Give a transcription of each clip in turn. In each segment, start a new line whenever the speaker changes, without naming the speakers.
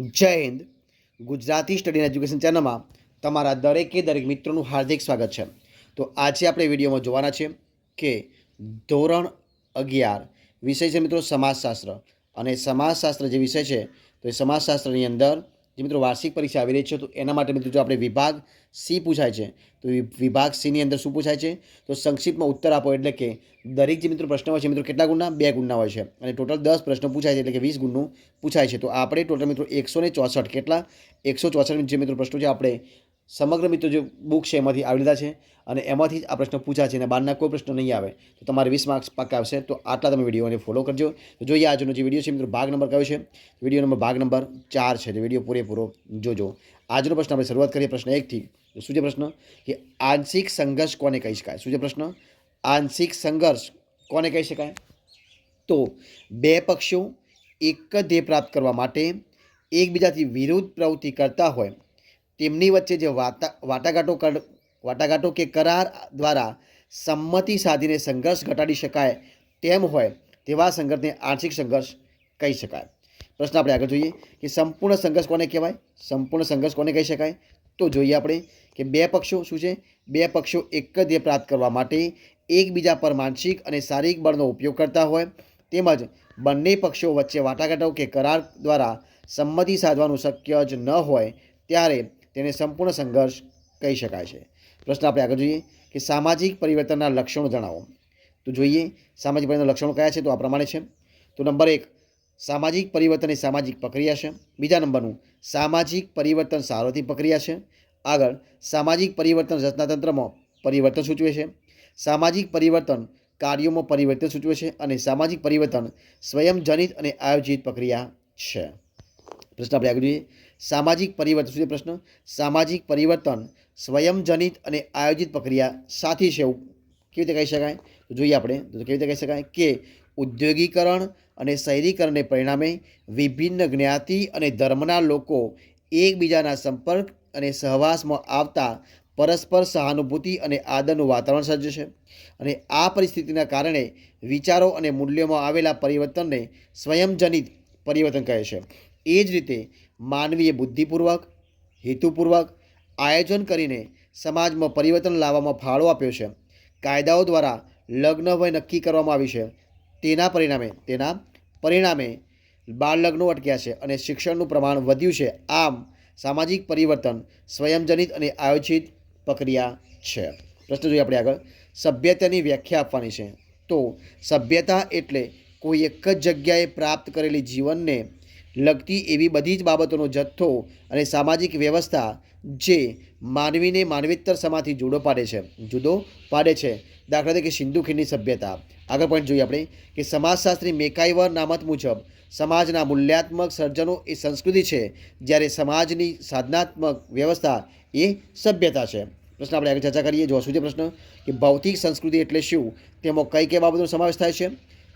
જય Hind. Gujarati study education ચેનલમાં તમારા દરેકે દરેક મિત્રોનું હાર્દિક સ્વાગત છે. તો આજે આપણે વિડીયોમાં જોવાના છે કે ધોરણ અગિયાર વિષય છે મિત્રો સમાજશાસ્ત્ર. અને સમાજશાસ્ત્ર જે વિષય છે તો એ સમાજશાસ્ત્રની અંદર જે મિત્રો વાર્ષિક પરીક્ષા આવી રહી છે, તો એના માટે મિત્રો જો આપણે વિભાગ સી પૂછાય છે, તો વિભાગ સીની અંદર શું પૂછાય છે, તો સંક્ષિપ્તમાં ઉત્તર આપો એટલે કે દરેક જે મિત્રો પ્રશ્ન હોય છે મિત્રો કેટલા ગુણના? બે ગુણના હોય છે. અને ટોટલ દસ પ્રશ્નો પૂછાય છે એટલે કે વીસ ગુણનું પૂછાય છે. તો આપણે ટોટલ મિત્રો એકસો ચોસઠ, કેટલા? એકસો ચોસઠ જે મિત્રો પ્રશ્નો છે, આપણે સમગ્ર મિત્રો જે બુક છે એમાંથી આવી લીધા છે અને એમાંથી જ આ પ્રશ્ન પૂછ્યા છે અને બહારના કોઈ પ્રશ્નો નહીં આવે, તો તમારે વીસ માર્ક્સ પાકા આવશે. તો આટલા તમે વિડીયોને ફોલો કરજો. તો જોઈએ આજનો જે વીડિયો છે, મિત્રો, ભાગ નંબર કયો છે? વીડિયો નંબર, ભાગ નંબર ચાર છે. તો વીડિયો પૂરેપૂરો જોજો. આજનો પ્રશ્ન આપણે શરૂઆત કરીએ પ્રશ્ન એકથી. શું છે પ્રશ્ન? કે આંશિક સંઘર્ષ કોને કહી શકાય? શું છે પ્રશ્ન? આંશિક સંઘર્ષ કોને કહી શકાય? તો બે પક્ષો એક જ ધ્યેય પ્રાપ્ત કરવા માટે એકબીજાથી વિરુદ્ધ પ્રવૃત્તિ કરતા હોય તેમની વચ્ચે જે વાતા વાટાઘાટો વાટાઘાટો કે કરાર દ્વારા સંમતિ સાધીને સંઘર્ષ ઘટાડી શકાય તેમ હોય તેવા સંઘર્ષને આંશિક સંઘર્ષ કહી શકાય. પ્રશ્ન આપણે આગળ જોઈએ કે સંપૂર્ણ સંઘર્ષ કોને કહેવાય? સંપૂર્ણ સંઘર્ષ કોને કહી શકાય? તો જોઈએ આપણે કે બે પક્ષો શું છે? બે પક્ષો એક જ ધ્યેય પ્રાપ્ત કરવા માટે એકબીજા પર માનસિક અને શારીરિક બળનો ઉપયોગ કરતા હોય તેમજ બંને પક્ષો વચ્ચે વાટાઘાટો કે કરાર દ્વારા સંમતિ સાધવાનું શક્ય જ ન હોય ત્યારે તેને સંપૂર્ણ સંઘર્ષ કહી શકાય છે. પ્રશ્ન આપણે આગળ જોઈએ કે સામાજિક પરિવર્તનના લક્ષણો જણાવો. તો જોઈએ, સામાજિક પરિવર્તનના લક્ષણો કયા છે? તો આ પ્રમાણે છે. તો નંબર એક, સામાજિક પરિવર્તન એ સામાજિક પ્રક્રિયા છે. બીજા નંબરનું, સામાજિક પરિવર્તન સાર્વત્રિક પ્રક્રિયા છે. આગળ, સામાજિક પરિવર્તન રચનાતંત્રમાં પરિવર્તન સૂચવે છે. સામાજિક પરિવર્તન કાર્યોમાં પરિવર્તન સૂચવે છે. અને સામાજિક પરિવર્તન સ્વયંજનિત અને આયોજિત પ્રક્રિયા છે. પ્રશ્ન આપણે આગળ જોઈએ. સામાજિક પરિવર્તન, શું છે પ્રશ્ન? સામાજિક પરિવર્તન સ્વયંજનિત અને આયોજિત પ્રક્રિયા સાથી છે એવું કેવી રીતે કહી શકાય? તો જોઈએ આપણે, તો કેવી રીતે કહી શકાય કે ઉદ્યોગીકરણ અને શહેરીકરણને પરિણામે વિભિન્ન જ્ઞાતિ અને ધર્મના લોકો એકબીજાના સંપર્ક અને સહવાસમાં આવતા પરસ્પર સહાનુભૂતિ અને આદરનું વાતાવરણ સર્જે છે. અને આ પરિસ્થિતિના કારણે વિચારો અને મૂલ્યોમાં આવેલા પરિવર્તનને સ્વયંજનિત પરિવર્તન કહે છે. એ જ રીતે માનવીય બુદ્ધિપૂર્વક, હેતુપૂર્વક આયોજન કરીને સમાજમાં પરિવર્તન લાવવામાં ફાળો આપ્યો છે. કાયદાઓ દ્વારા લગ્ન વય નક્કી કરવામાં આવી છે. તેના પરિણામે તેના પરિણામે બાળ લગ્નો અટક્યા છે અને શિક્ષણનું પ્રમાણ વધ્યું છે. આમ, સામાજિક પરિવર્તન સ્વયંજનિત અને આયોજિત પ્રક્રિયા છે. પ્રશ્ન જોઈએ આપણે આગળ. સભ્યતાની વ્યાખ્યા આપવાની છે. તો, સભ્યતા એટલે કોઈ એક જ જગ્યાએ પ્રાપ્ત કરેલી જીવનને લગતી એવી બધી જ બાબતોનો જથ્થો અને સામાજિક વ્યવસ્થા જે માનવીને માનવીતર સમાથી જુદો પાડે છે, જુદો પાડે છે. દાખલા તરીકે સિંધુ ખીણની સભ્યતા. આગળ પણ જોઈએ આપણે કે સમાજશાસ્ત્રી મેકાઈવર નામત મુજબ સમાજના મૂલ્યાત્મક સર્જનો એ સંસ્કૃતિ છે, જ્યારે સમાજની સાધનાત્મક વ્યવસ્થા એ સભ્યતા છે. પ્રશ્ન આપણે આગળ ચર્ચા કરીએ. જો શું છે પ્રશ્ન કે ભૌતિક સંસ્કૃતિ એટલે શું? તેમાં કઈ કઈ બાબતોનો સમાવેશ થાય છે?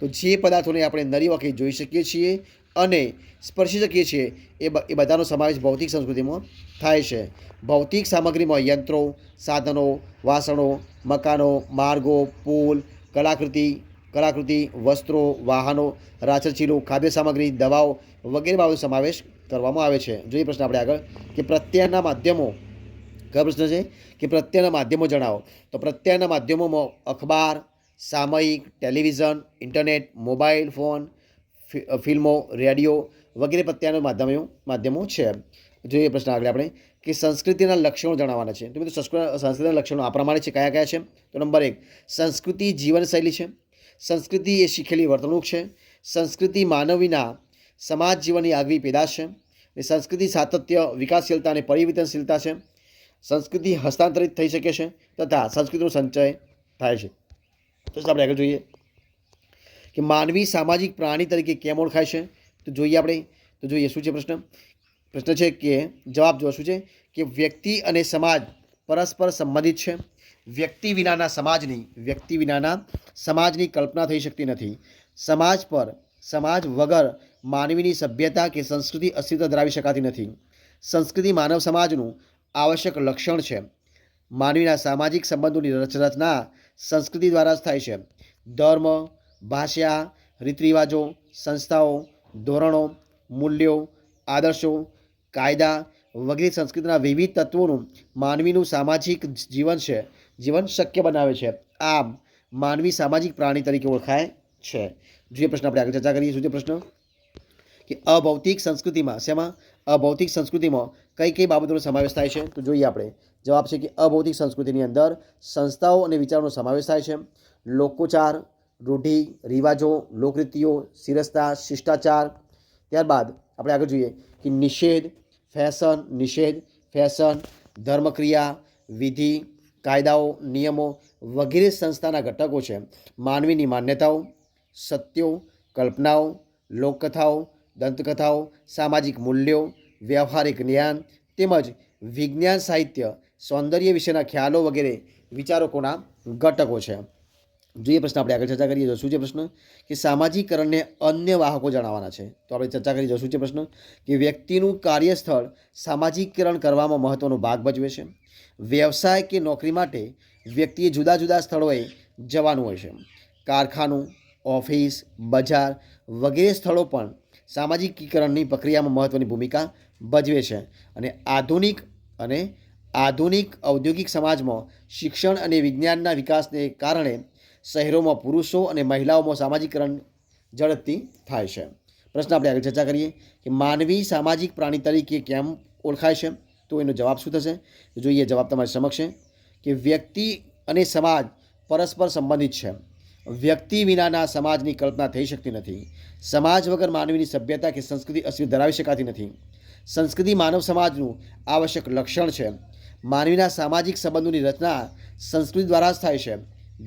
તો જે પદાર્થોને આપણે નરી વખતે જોઈ શકીએ છીએ અને સ્પર્શી શકીએ છીએ, એ એ બધાનો સમાવેશ ભૌતિક સંસ્કૃતિમાં થાય છે. ભૌતિક સામગ્રીમાં યંત્રો, સાધનો, વાસણો, મકાનો, માર્ગો, પુલ, કલાકૃતિ કલાકૃતિ, વસ્ત્રો, વાહનો રાચરચીલું ખાદ્ય સામગ્રી, દવાઓ વગેરે બાબતો સમાવેશ કરવામાં આવે છે. જોઈએ પ્રશ્ન આપણે આગળ કે પ્રત્યયના માધ્યમો કયો પ્રશ્ન છે? કે પ્રત્યયના માધ્યમો જણાવો. તો પ્રત્યયના માધ્યમોમાં અખબાર સામયિક ટેલિવિઝન, ઇન્ટરનેટ, મોબાઈલ ફોન ફિલ્મો, રેડિયો વગેરે પ્રત્યાયન માધ્યમો માધ્યમો છે. જોઈએ પ્રશ્ન આગળ આપણે, કે સંસ્કૃતિના લક્ષણો જણાવવાના છે. તો મિત્રો સંસ્કૃતિના લક્ષણો આ પ્રમાણે છે. કયા કયા છે? તો નંબર એક, સંસ્કૃતિ જીવનશૈલી છે. સંસ્કૃતિ એ શીખેલી વર્તણૂક છે. સંસ્કૃતિ માનવીના સમાજ જીવનની આગવી પેદાશ છે. અને સંસ્કૃતિ સાતત્ય, વિકાસશીલતા અને પરિવર્તનશીલતા છે. સંસ્કૃતિ હસ્તાંતરિત થઈ શકે છે તથા સંસ્કૃતિનો સંચય થાય છે. તો આપણે આગળ જોઈએ કે માનવી સામાજિક પ્રાણી તરીકે કેમ ઓળખાય છે? તો જોઈએ આપણે, તો જોઈએ શું છે પ્રશ્ન? પ્રશ્ન છે કે, જવાબ જો શું છે? કે વ્યક્તિ અને સમાજ પરસ્પર સંબંધિત છે. વ્યક્તિ વિનાના સમાજની, વ્યક્તિ વિનાના સમાજની કલ્પના થઈ શકતી નથી. સમાજ પર, સમાજ વગર માનવીની સભ્યતા કે સંસ્કૃતિ અસ્તિત્વ ધરાવી શકાતી નથી. સંસ્કૃતિ માનવ સમાજનું આવશ્યક લક્ષણ છે. માનવીના સામાજિક સંબંધોની રચના સંસ્કૃતિ દ્વારા જ થાય છે. ધર્મ, ભાષા, રીતરિવાજો, સંસ્થાઓ, ધોરણો, મૂલ્યો, આદર્શો, કાયદા વગેરે સંસ્કૃતિના વિવિધ તત્વોનું માનવીનું સામાજિક જીવન છે. જીવન શક્ય બનાવે છે. આમ, માનવી સામાજિક પ્રાણી તરીકે ઓળખાય છે. જોઈએ પ્રશ્ન આપણે આગળ ચર્ચા કરીએ. શું પ્રશ્ન કે અભૌતિક સંસ્કૃતિમાં, શેમાં? અભૌતિક સંસ્કૃતિમાં કઈ કઈ બાબતોનો સમાવેશ થાય છે? તો જોઈએ આપણે. જવાબ છે કે અભૌતિક સંસ્કૃતિની અંદર સંસ્થાઓ અને વિચારોનો સમાવેશ થાય છે. લોકોચાર, રૂઢિ, રિવાજો, લોકરીતિઓ, શિરસ્તા, શિષ્ટાચાર. ત્યારબાદ આપણે આગળ જોઈએ કે નિષેધ, ફેશન નિષેધ, ફેશન, ધર્મક્રિયા, વિધિ, કાયદાઓ, નિયમો વગેરે સંસ્થાના ઘટકો છે. માનવીની માન્યતાઓ, સત્યો, કલ્પનાઓ, લોકકથાઓ, દંતકથાઓ, સામાજિક મૂલ્યો, વ્યવહારિક જ્ઞાન તેમજ વિજ્ઞાન સાહિત્ય સૌંદર્ય વિશેના ખ્યાલો વગેરે વિચારકોના ઘટકો છે. જોઈએ પ્રશ્ન આપણે આગળ ચર્ચા કરીએ તો શું છે પ્રશ્ન? કે સામાજિકરણને અન્ય વાહકો જણાવવાના છે. તો આપણે ચર્ચા કરી શું છે પ્રશ્ન? કે વ્યક્તિનું કાર્યસ્થળ સામાજિકરણ કરવામાં મહત્ત્વનો ભાગ ભજવે છે. વ્યવસાય કે નોકરી માટે વ્યક્તિએ જુદા જુદા સ્થળોએ જવાનું હોય છે. કારખાનું, ઓફિસ, બજાર વગેરે સ્થળો પણ સામાજિકીકરણની પ્રક્રિયામાં મહત્ત્વની ભૂમિકા ભજવે છે. અને આધુનિક અને આધુનિક ઔદ્યોગિક સમાજમાં શિક્ષણ અને વિજ્ઞાનના વિકાસને કારણે શહેરોમાં પુરુષો અને મહિલાઓમાં સામાજિકરણ ઝડપથી થાય છે. પ્રશ્ન આપણે આગળ ચર્ચા કરીએ કે માનવી સામાજિક પ્રાણી તરીકે કેમ ઓળખાય છે? તો એનો જવાબ શું થશે? જોઈએ જવાબ તમારી સમક્ષ છે કે વ્યક્તિ અને સમાજ પરસ્પર સંબંધિત છે. વ્યક્તિ વિનાના સમાજની કલ્પના થઈ શકતી નથી. સમાજ વગર માનવીની સભ્યતા કે સંસ્કૃતિ અસ્તિત્વ ધરાવી શકાતી નથી. સંસ્કૃતિ માનવ સમાજનું આવશ્યક લક્ષણ છે. માનવીના સામાજિક સંબંધોની રચના સંસ્કૃતિ દ્વારા જ થાય છે.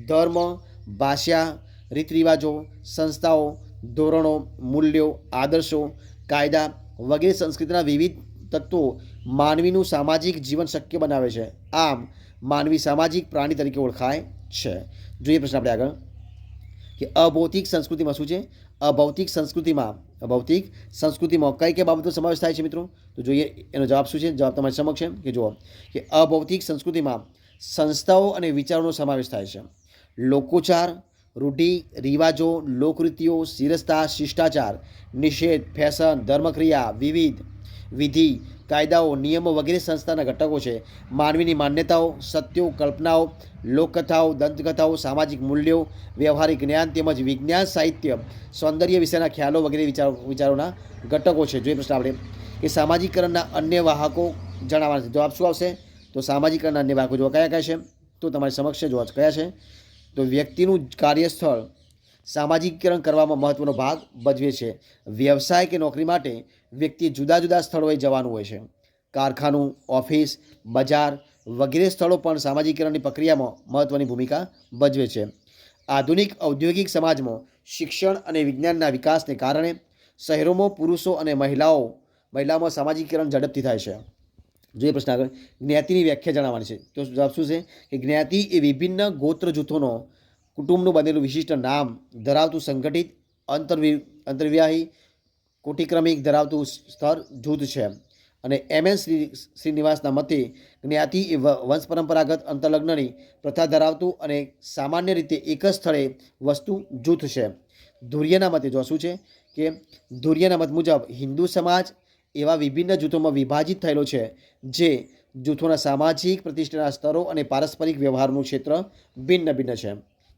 ધર્મ, ભાષા રીત રિવાજો સંસ્થાઓ, ધોરણો, મૂલ્યો, આદર્શો, કાયદા વગેરે સંસ્કૃતિના વિવિધ તત્વો માનવીનું સામાજિક જીવન શક્ય બનાવે છે. આમ, માનવી સામાજિક પ્રાણી તરીકે ઓળખાય છે. જોઈએ પ્રશ્ન આપણે આગળ. કે અભૌતિક સંસ્કૃતિમાં શું છે? અભૌતિક સંસ્કૃતિમાં અભૌતિક સંસ્કૃતિમાં કઈ કઈ બાબતો સમાવેશ થાય છે મિત્રો? તો જોઈએ એનો જવાબ શું છે? જવાબ તમારી સમક્ષ છે કે જુઓ, કે અભૌતિક સંસ્કૃતિમાં સંસ્થાઓ અને વિચારોનો સમાવેશ થાય છે. લોકોચાર, રૂઢિ, રિવાજો લોકરીતિઓ શિરસ્તા, શિષ્ટાચાર, નિષેધ, ફેશન, ધર્મક્રિયા, વિવિધ વિધિ, કાયદાઓ, નિયમો વગેરે સંસ્થાના ઘટકો છે. માનવીની માન્યતાઓ, સત્યો, કલ્પનાઓ લોકકથાઓ, દંતકથાઓ, સામાજિક મૂલ્યો, વ્યવહારિક જ્ઞાન તેમજ વિજ્ઞાન સાહિત્ય સૌંદર્ય વિશેના ખ્યાલો વગેરે વિચારો, વિચારોના ઘટકો છે. જોઈએ પ્રશ્ન આપણે કે સામાજિકરણના અન્ય વાહકો જણાવવાના છે જવાબ શું આવશે? તો સામાજિકરણના અન્ય વાહકો જોવા કયા કયા છે? તો તમારી સમક્ષ જોવા કયા છે? તો વ્યક્તિનું કાર્યસ્થળ સામાજિકીકરણ કરવામાં મહત્ત્વનો ભાગ ભજવે છે. વ્યવસાય કે નોકરી માટે વ્યક્તિ જુદા જુદા સ્થળોએ જવાનું હોય છે. કારખાનું, ઓફિસ, બજાર વગેરે સ્થળો પણ સામાજિકીકરણની પ્રક્રિયામાં મહત્ત્વની ભૂમિકા ભજવે છે. આધુનિક ઔદ્યોગિક સમાજમાં શિક્ષણ અને વિજ્ઞાનના વિકાસને કારણે શહેરોમાં પુરુષો અને મહિલાઓ, મહિલાઓમાં સામાજિકીકરણ ઝડપથી થાય છે. જોઈએ પ્રશ્ન આગળ. જ્ઞાતિની વ્યાખ્યા જણાવવાની છે. તો જવાબ શું છે? કે જ્ઞાતિ એ વિભિન્ન ગોત્ર જૂથોનો, કુટુંબનું બનેલું વિશિષ્ટ નામ ધરાવતું સંગઠિત, અંતરવિ, અંતર્વ્યાહી, કોટિક્રમિક ધરાવતું સ્તર જૂથ છે. અને એમ એન શ્રી શ્રીનિવાસના મતે જ્ઞાતિ એ વંશ પરંપરાગત અંતરલગ્નની પ્રથા ધરાવતું અને સામાન્ય રીતે એક જ સ્થળે વસ્તુ જૂથ છે. ધુર્યના મતે જો શું છે કે ધુર્યના મત મુજબ હિન્દુ સમાજ એવા વિભિન્ન જૂથોમાં વિભાજિત થયેલો છે, જે જૂથોના સામાજિક પ્રતિષ્ઠાના સ્તરો અને પારસ્પરિક વ્યવહારનું ક્ષેત્ર ભિન્ન ભિન્ન છે.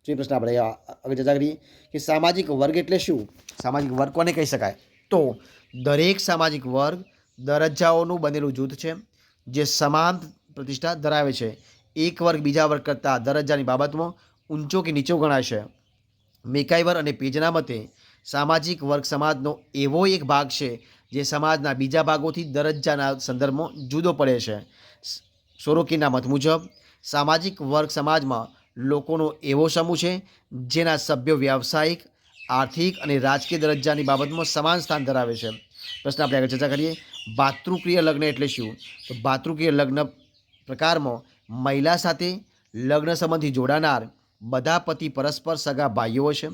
જે પ્રશ્ન આપણે આગળ ચર્ચા કરીએ કે સામાજિક વર્ગ એટલે શું? સામાજિક વર્ગ કોને કહી શકાય? તો દરેક સામાજિક વર્ગ દરજ્જાઓનું બનેલું જૂથ છે, જે સમાન પ્રતિષ્ઠા ધરાવે છે. એક વર્ગ બીજા વર્ગ કરતાં દરજ્જાની બાબતમાં ઊંચો કે નીચો ગણાય છે. મેકાઈવર અને પેજના મતે સામાજિક વર્ગ સમાજનો એવો એક ભાગ છે, જે સમાજના બીજા ભાગોથી દરજ્જાના સંદર્ભમાં જુદો પડે છે. સોરોકીના મત મુજબ, સામાજિક વર્ગ સમાજમાં લોકોનો એવો સમૂહ છે, જેના સભ્યો વ્યાવસાયિક, આર્થિક અને રાજકીય દરજ્જાની બાબતમાં સમાન સ્થાન ધરાવે છે. પ્રશ્ન આપણે આગળ ચર્ચા કરીએ. ભાતૃપ્રિય લગ્ન એટલે શું? તો ભાતૃપ્રિય લગ્ન પ્રકારમાં મહિલા સાથે લગ્ન સંબંધી જોડાનાર બધા પતિ પરસ્પર સગા ભાઈઓ હોય છે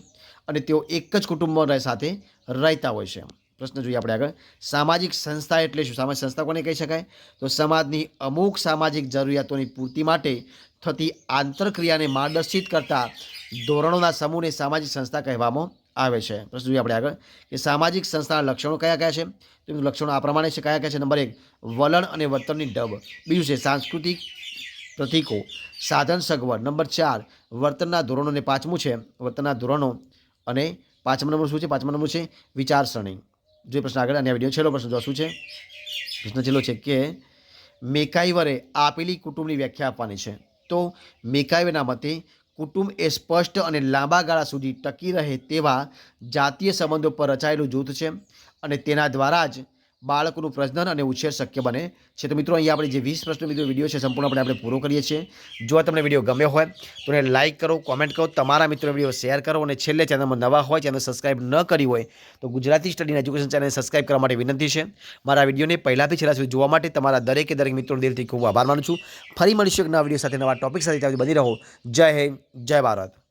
અને તેઓ એક જ કુટુંબમાં સાથે રહેતા હોય છે. પ્રશ્ન જોઈએ આપણે આગળ. સામાજિક સંસ્થા એટલે શું? સામાજિક સંસ્થા કોને કહી શકાય? તો સમાજની અમુક સામાજિક જરૂરિયાતોની પૂર્તિ માટે થતી આંતરક્રિયાને માર્ગદર્શિત કરતા ધોરણોના સમૂહને સામાજિક સંસ્થા કહેવામાં આવે છે. પ્રશ્ન જોઈએ આપણે આગળ કે સામાજિક સંસ્થાના લક્ષણો કયા કયા છે? તો લક્ષણો આ પ્રમાણે છે. કયા કયા છે? નંબર એક, વલણ અને વર્તનની ઢબ બીજું છે સાંસ્કૃતિક પ્રતીકો, સાધન સગવડ. નંબર ચાર, વર્તનના ધોરણો અને પાંચમું છે. વર્તનના ધોરણો અને પાંચમા નંબર શું છે? પાંચમા નંબર છે વિચારસરણી. જે પ્રશ્ન આગળ અને આ વીડિયો છેલ્લો પ્રશ્ન જો શું છે? પ્રશ્ન છેલ્લો છે કે મેકાઈવરે આપેલી કુટુંબની વ્યાખ્યા આપવાની છે. તો મેકાઈવેના મતે કુટુંબ એ સ્પષ્ટ અને લાંબા ગાળા સુધી ટકી રહે તેવા જાતીય સંબંધો પર રચાયેલું જૂથ છે અને તેના દ્વારા જ બાળકોનું પ્રજનન અને ઉછેર શક્ય બને છે. તો મિત્રો, અહીંયા આપણે જે વીસ પ્રશ્નો મિત્રો વીડિયો છે સંપૂર્ણપણે આપણે પૂરો કરીએ છીએ. જો તમને વીડિયો ગમ્યો હોય, તો એને લાઇક કરો કોમેન્ટ કરો, તમારા મિત્રો વીડિયો શેર કરો અને છેલ્લે ચેનલમાં નવા હોય, ચેનલ સબસ્ક્રાઇબ ન કરી હોય, તો Gujarati study education channel subscribe કરવા માટે વિનંતી છે. મારા વિડીયોને પહેલાંથી છેલ્લા સુધી જોવા માટે તમારા દરેકે દરેક મિત્રો દિલથી ખૂબ આભાર માનું છું. ફરી મળીશું એક નવા વીડિયો સાથે, નવા ટોપિક સાથે. ત્યાં બની રહો. જય હિન્દ, જય ભારત.